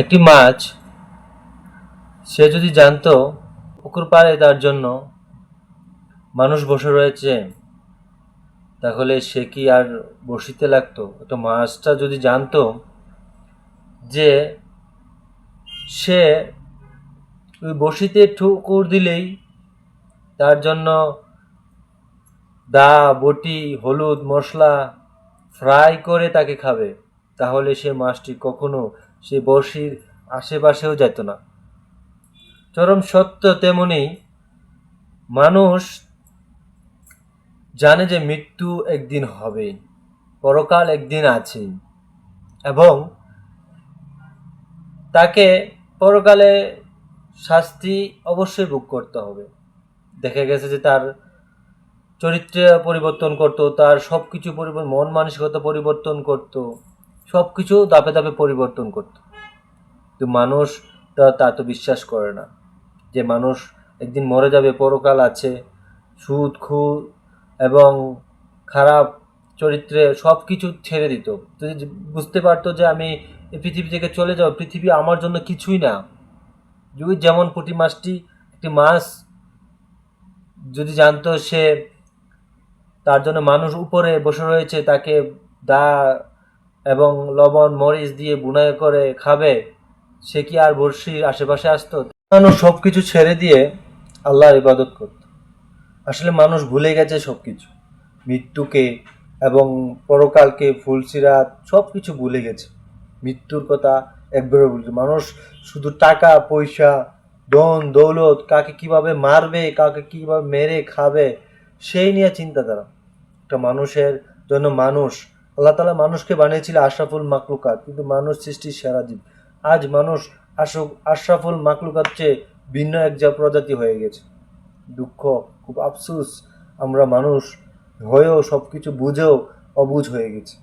একটি মাছ, সে যদি জানতো পুকুর পাড়ে তার জন্য মানুষ বসে রয়েছে, তাহলে সে কি আর বসিতে লাগতো? একটা মাছটা যদি জানতো যে সে ওই বসিতে ঠুকুর দিলেই তার জন্য দা, বটি, হলুদ, মশলা ফ্রাই করে তাকে খাবে। তাহলে সে মাছটি কখনো সে বড়শির আশেপাশেও যেত না। চরম সত্য তেমনি মানুষ জানে যে মৃত্যু একদিন হবে, পরকাল একদিন আছে এবং তাকে পরকালে শাস্তি অবশ্যই ভোগ করতে হবে। দেখা গেছে যে তার চরিত্রে পরিবর্তন করতো, তার সব কিছু পরিবর্তন, মন মানসিকতা পরিবর্তন করতো সব কিছু দাপে দাপে পরিবর্তন করতো। তো মানুষ তা তা বিশ্বাস করে না। যে মানুষ একদিন মরে যাবে, পরকাল আছে, সুদ খু এবং খারাপ চরিত্রে সব কিছু ছেড়ে দিত। বুঝতে পারতো যে আমি এই পৃথিবী থেকে চলে যাব, পৃথিবী আমার জন্য কিছুই না। যদি যেমন পুঁটি মাছটি একটি মাছ যদি জানতো সে তার জন্য মানুষ উপরে বসে রয়েছে, তাকে দা এবং লবণ, মরিচ দিয়ে বুনাই করে খাবে, সে কি আর বর্ষির আশেপাশে আসতো? মানুষ সব কিছু ছেড়ে দিয়ে আল্লাহর ইবাদত করত। আসলে মানুষ ভুলে গেছে সব কিছু মৃত্যুকে এবং পরকালকে ফুলসিরাত সব কিছু ভুলে গেছে। মৃত্যুর কথা একবারে ভুলছে। মানুষ শুধু টাকা, পয়সা, ধন, দৌলত, কাকে কীভাবে মারবে, কাকে কীভাবে মেরে খাবে, সেই নিয়ে চিন্তাধারা। একটা মানুষের জন্য মানুষ আল্লাহ তালা মানুষকে বানিয়েছিল আশরাফুল মাকলুকাত, কিন্তু মানুষ সৃষ্টি সেরা জীব। আজ মানুষ আশোক আশরাফুল মাকলুকাত চেয়ে ভিন্ন এক যা প্রজাতি হয়ে গেছে। দুঃখ, খুব আফসুস, আমরা মানুষ হয়েও সব কিছু বুঝেও অবুঝ হয়ে গেছি।